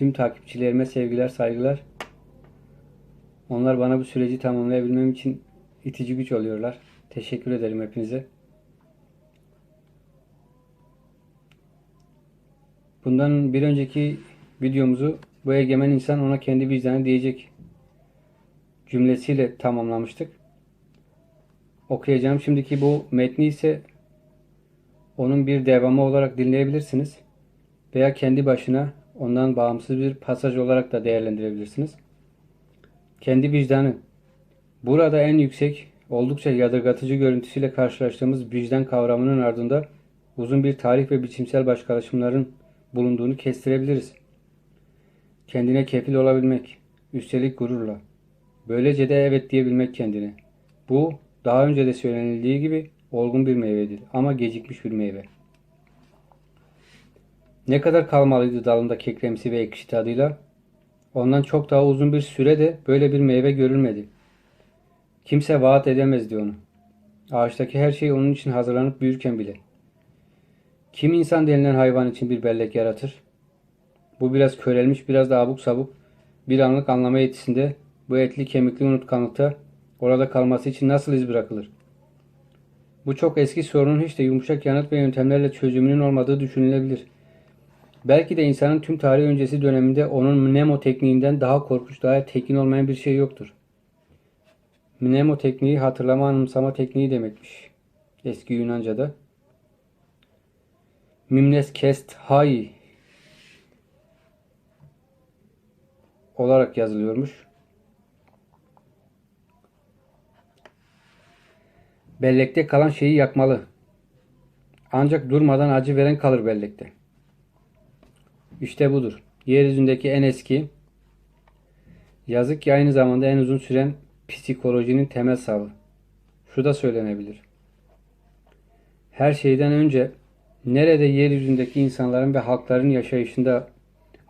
tüm takipçilerime sevgiler, saygılar. Onlar bana bu süreci tamamlayabilmem için itici güç oluyorlar. Teşekkür ederim hepinize. Bundan bir önceki videomuzu bu egemen insan ona kendi vicdanı diyecek cümlesiyle tamamlamıştık. Okuyacağım şimdiki bu metni ise onun bir devamı olarak dinleyebilirsiniz. Veya kendi başına ondan bağımsız bir pasaj olarak da değerlendirebilirsiniz. Kendi vicdanı. Burada en yüksek, oldukça yadırgatıcı görüntüsüyle karşılaştığımız vicdan kavramının ardında uzun bir tarih ve biçimsel başkalaşımların bulunduğunu kestirebiliriz. Kendine kefil olabilmek, üstelik gururla. Böylece de evet diyebilmek kendine. Bu daha önce de söylenildiği gibi olgun bir meyvedir ama gecikmiş bir meyve. Ne kadar kalmalıydı dalında kekremsi ve ekşi tadıyla? Ondan çok daha uzun bir sürede böyle bir meyve görülmedi. Kimse vaat edemezdi onu. Ağaçtaki her şey onun için hazırlanıp büyürken bile. Kim insan denilen hayvan için bir bellek yaratır? Bu biraz körelmiş, biraz da abuk sabuk, bir anlık anlama yetisinde, bu etli kemikli unutkanlıkta orada kalması için nasıl iz bırakılır? Bu çok eski sorunun hiç de yumuşak yanıt ve yöntemlerle çözümünün olmadığı düşünülebilir. Belki de insanın tüm tarih öncesi döneminde onun mnemo tekniğinden daha korkunç, daha tekin olmayan bir şey yoktur. Mnemo tekniği hatırlama anımsama tekniği demekmiş. Eski Yunanca'da. Mimnes kest hai olarak yazılıyormuş. Bellekte kalan şeyi yakmalı. Ancak durmadan acı veren kalır bellekte. İşte budur. Yeryüzündeki en eski, yazık ki aynı zamanda en uzun süren psikolojinin temel savı. Şu da söylenebilir. Her şeyden önce nerede yeryüzündeki insanların ve halkların yaşayışında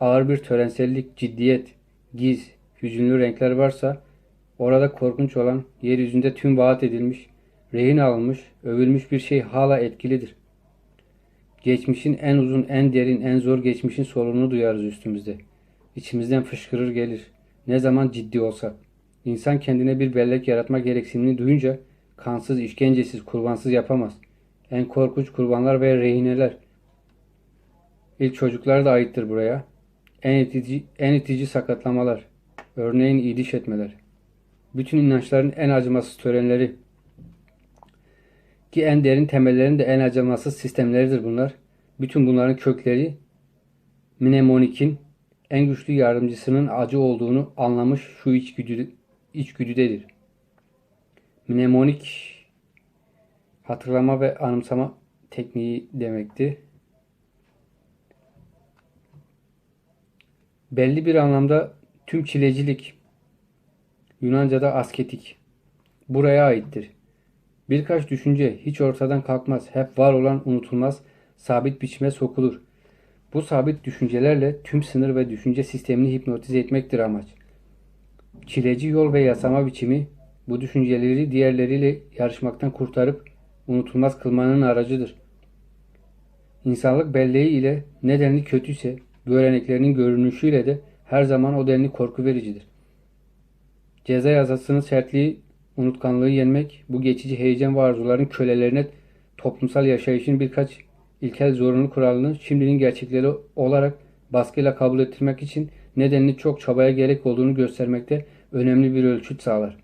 ağır bir törensellik, ciddiyet, giz, hüzünlü renkler varsa orada korkunç olan yeryüzünde tüm vaat edilmiş, rehin alınmış, övülmüş bir şey hala etkilidir. Geçmişin en uzun, en derin, en zor geçmişin solunu duyarız üstümüzde. İçimizden fışkırır gelir. Ne zaman ciddi olsak. İnsan kendine bir bellek yaratma gereksinimini duyunca kansız, işkencesiz, kurbansız yapamaz. En korkunç kurbanlar ve rehineler. İlk çocuklar da aittir buraya. En itici, en itici sakatlamalar. Örneğin idiş etmeler. Bütün inançların en acımasız törenleri. Ki en derin temellerin de en acımasız sistemleridir bunlar. Bütün bunların kökleri mnemonik'in en güçlü yardımcısının acı olduğunu anlamış şu içgüdü, içgüdüdedir. Mnemonik hatırlama ve anımsama tekniği demekti. Belli bir anlamda tüm çilecilik, Yunanca'da asketik, buraya aittir. Birkaç düşünce hiç ortadan kalkmaz, hep var olan unutulmaz, sabit biçime sokulur. Bu sabit düşüncelerle tüm sınır ve düşünce sistemini hipnotize etmektir amaç. Çileci yol ve yasama biçimi bu düşünceleri diğerleriyle yarışmaktan kurtarıp unutulmaz kılmanın aracıdır. İnsanlık belleği ile ne denli kötüyse göreneklerinin görünüşüyle de her zaman o denli korku vericidir. Ceza yazısının sertliği unutkanlığı yenmek, bu geçici heyecan ve arzuların kölelerine toplumsal yaşayışın birkaç ilkel zorunlu kuralını şimdinin gerçekleri olarak baskıyla kabul ettirmek için nedenli çok çabaya gerek olduğunu göstermekte önemli bir ölçüt sağlar.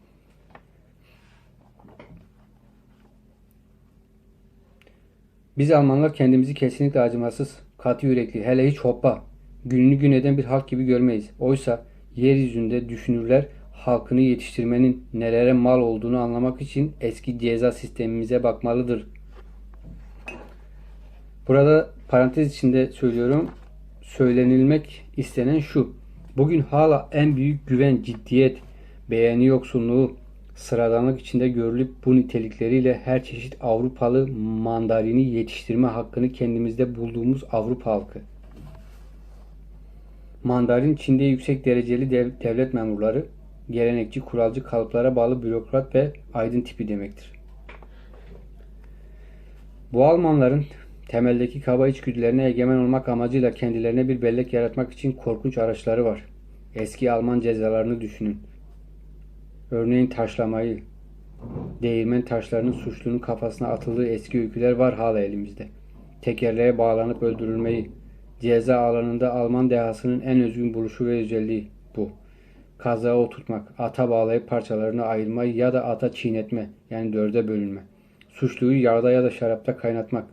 Biz Almanlar kendimizi kesinlikle acımasız, katı yürekli, hele hiç hoppa, gününü gün eden bir halk gibi görmeyiz. Oysa yeryüzünde düşünürler halkını yetiştirmenin nelere mal olduğunu anlamak için eski ceza sistemimize bakmalıdır. Burada parantez içinde söylüyorum. Söylenilmek istenen şu. Bugün hala en büyük güven, ciddiyet, beğeni yoksunluğu, sıradanlık içinde görülüp bu nitelikleriyle her çeşit Avrupalı mandarini yetiştirme hakkını kendimizde bulduğumuz Avrupa halkı. Mandarin Çin'de yüksek dereceli dev, devlet memurları, gelenekçi, kuralcı kalıplara bağlı bürokrat ve aydın tipi demektir. Bu Almanların Temeldeki kaba içgüdülerine egemen olmak amacıyla kendilerine bir bellek yaratmak için korkunç araçları var. Eski Alman cezalarını düşünün. Örneğin taşlamayı, değirmen taşlarının suçlunun kafasına atıldığı eski öyküler var hala elimizde. Tekerleğe bağlanıp öldürülmeyi, ceza alanında Alman dehasının en özgün buluşu ve özelliği bu. Kazağa oturtmak, ata bağlayıp parçalarını ayırmayı ya da ata çiğnetme yani dörde bölünme. Suçluyu yağda ya da şarapta kaynatmak.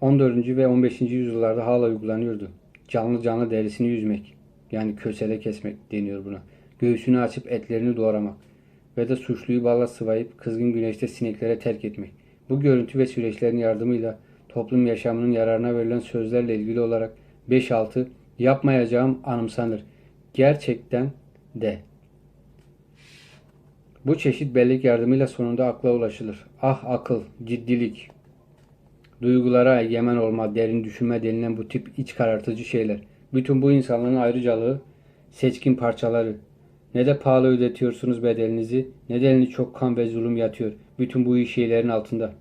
14. ve 15. yüzyıllarda hala uygulanıyordu. Canlı canlı derisini yüzmek yani kösele kesmek deniyor buna. Göğsünü açıp etlerini doğramak ve de suçluyu balla sıvayıp kızgın güneşte sineklere terk etmek. Bu görüntü ve süreçlerin yardımıyla toplum yaşamının yararına verilen sözlerle ilgili olarak 5-6 yapmayacağım anımsanır. Gerçekten de. Bu çeşit bellek yardımıyla sonunda akla ulaşılır. Ah akıl, ciddilik, duygulara egemen olma, derin düşünme denilen bu tip iç karartıcı şeyler. Bütün bu insanların ayrıcalığı, seçkin parçaları. Ne de pahalı ödetiyorsunuz bedelinizi, ne de elini çok kan ve zulüm yatıyor. Bütün bu iyi şeylerin altında.